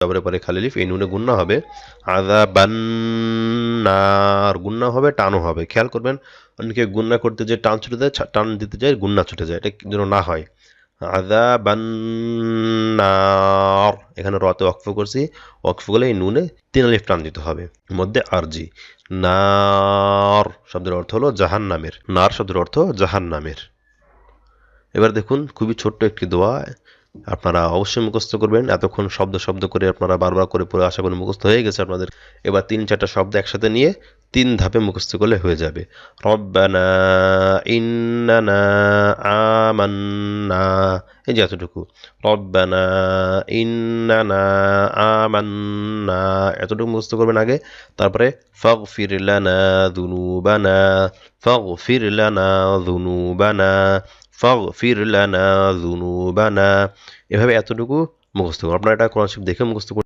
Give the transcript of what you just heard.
তারপরে পরে খালিলিফ এই নুনে গুন্না হবে। আদা বান্নার গুন্না হবে, টানও হবে। খেয়াল করবেন, অনেকে গুন্না করতে যে টান ছুটে যায় টান দিতে যায় গুন্না ছুটে যায়, এটা যেন না হয়। আদা বান্নার এখানে রতে ওয়াকফ করছি। ওয়াকফ করলে এই নুনে তিন আলিফ টান দিতে হবে। মধ্যে আরজি, নার শব্দের অর্থ হলো জাহান নামের নার শব্দের অর্থ জাহান নামের এবার দেখুন, খুবই ছোট্ট একটি দোয়া। আপনারা অবশ্যই মুখস্থ করবেন। এতক্ষণ শব্দ শব্দ করে আপনারা বারবার করে পড়ে আশা করি মুখস্থ হয়ে গেছে আপনাদের। এবার তিন চারটা শব্দ একসাথে নিয়ে তিন ধাপে মুখস্থ করলে হয়ে যাবে। রব্বানা ইন্নানা আমান্না। এই যে এতটুকু। রব্বানা ইন্নানা আমান্না। এতটুকু মুখস্থ করবেন আগে। তারপরে ফাগফির লানা যুনুবানা ফাগফির লানা যুনুবানা ফাগফির লানা যুনুবানা। এভাবে এতটুকু মুখস্থ করুন আপনারা এটা কোরআন শরীফ দেখে মুখস্থ